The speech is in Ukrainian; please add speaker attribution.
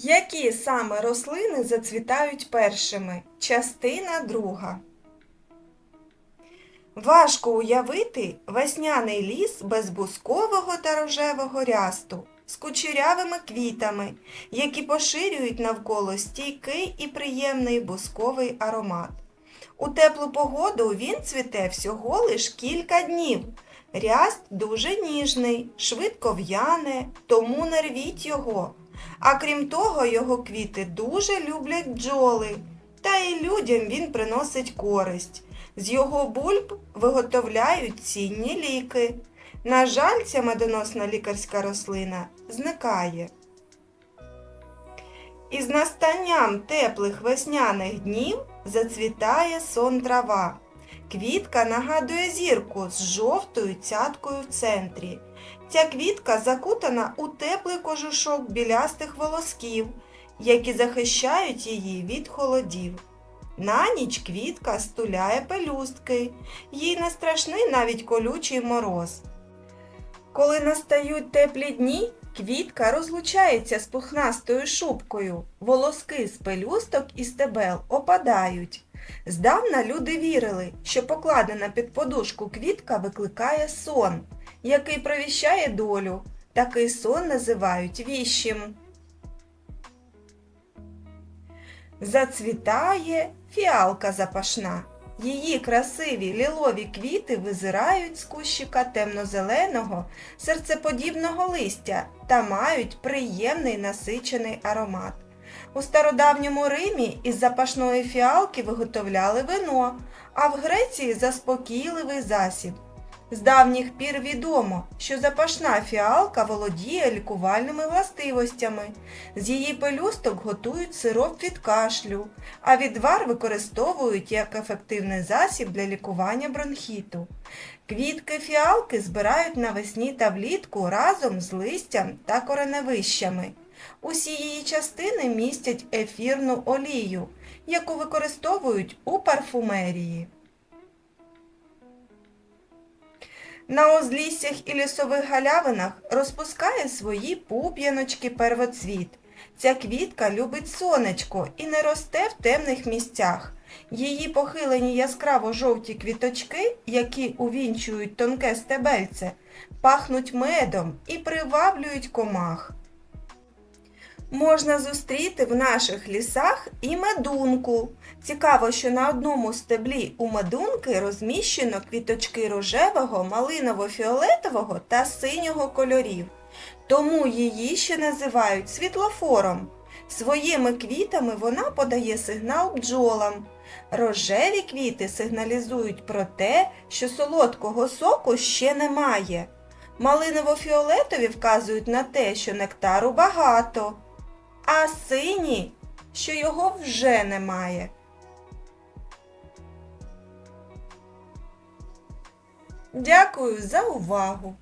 Speaker 1: Які саме рослини зацвітають першими? Частина друга. Важко уявити весняний ліс без бускового та рожевого рясту з кучерявими квітами, які поширюють навколо стійкий і приємний бусковий аромат. У теплу погоду він цвіте всього лиш кілька днів. Ряст дуже ніжний, швидко в'яне, тому не рвіть його. А крім того, його квіти дуже люблять бджоли, та й людям він приносить користь. З його бульб виготовляють цінні ліки. На жаль, ця медоносна лікарська рослина зникає. Із настанням теплих весняних днів зацвітає сон трава. Квітка нагадує зірку з жовтою цяткою в центрі. Ця квітка закутана у теплий кожушок білястих волосків, які захищають її від холодів. На ніч квітка стуляє пелюстки, їй не страшний навіть колючий мороз. Коли настають теплі дні, квітка розлучається з пухнастою шубкою, волоски з пелюсток і стебел опадають. Здавна люди вірили, що покладена під подушку квітка викликає сон, який провіщає долю. Такий сон називають віщим. Зацвітає фіалка запашна. Її красиві лілові квіти визирають з кущика темно-зеленого, серцеподібного листя та мають приємний насичений аромат. У стародавньому Римі із запашної фіалки виготовляли вино, а в Греції заспокійливий засіб. З давніх пір відомо, що запашна фіалка володіє лікувальними властивостями. З її пелюсток готують сироп від кашлю, а відвар використовують як ефективний засіб для лікування бронхіту. Квітки фіалки збирають навесні та влітку разом з листям та кореневищами. Усі її частини містять ефірну олію, яку використовують у парфумерії. На узліссях і лісових галявинах розпускає свої пуп'яночки первоцвіт. Ця квітка любить сонечко і не росте в темних місцях. Її похилені яскраво жовті квіточки, які увінчують тонке стебельце, пахнуть медом і приваблюють комах. Можна зустріти в наших лісах і медунку. Цікаво, що на одному стеблі у медунки розміщено квіточки рожевого, малиново-фіолетового та синього кольорів. Тому її ще називають світлофором. Своїми квітами вона подає сигнал бджолам. Рожеві квіти сигналізують про те, що солодкого соку ще немає. Малиново-фіолетові вказують на те, що нектару багато а сині, що його вже немає. Дякую за увагу!